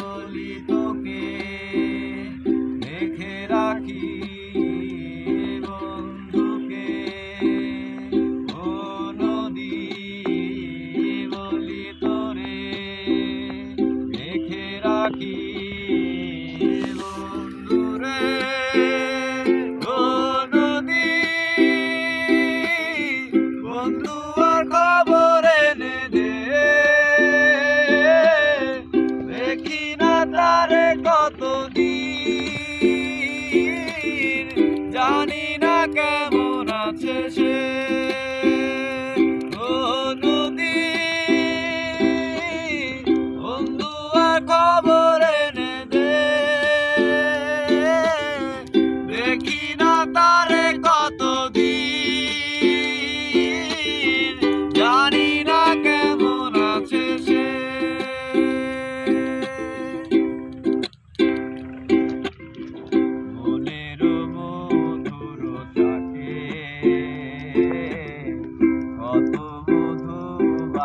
বলি তোকে রেখে রাখি বন্ধুকে। ও নদী বলি তোরে রেখে রাখি বন্ধুরে। ও নদী বন্ধু আর খবর তারে কতদিন? জানি না কেমন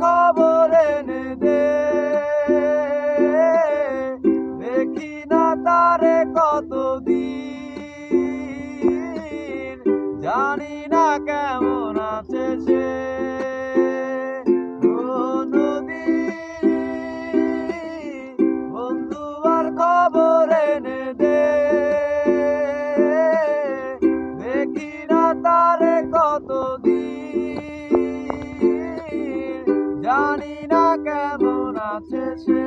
খবর এনে দে। দেখি না তারে কতদিন, জানি না কেমন আছে সে। খবর এনে দে। দেখি না তারে কতদিন জানি না কেমন আছে সে।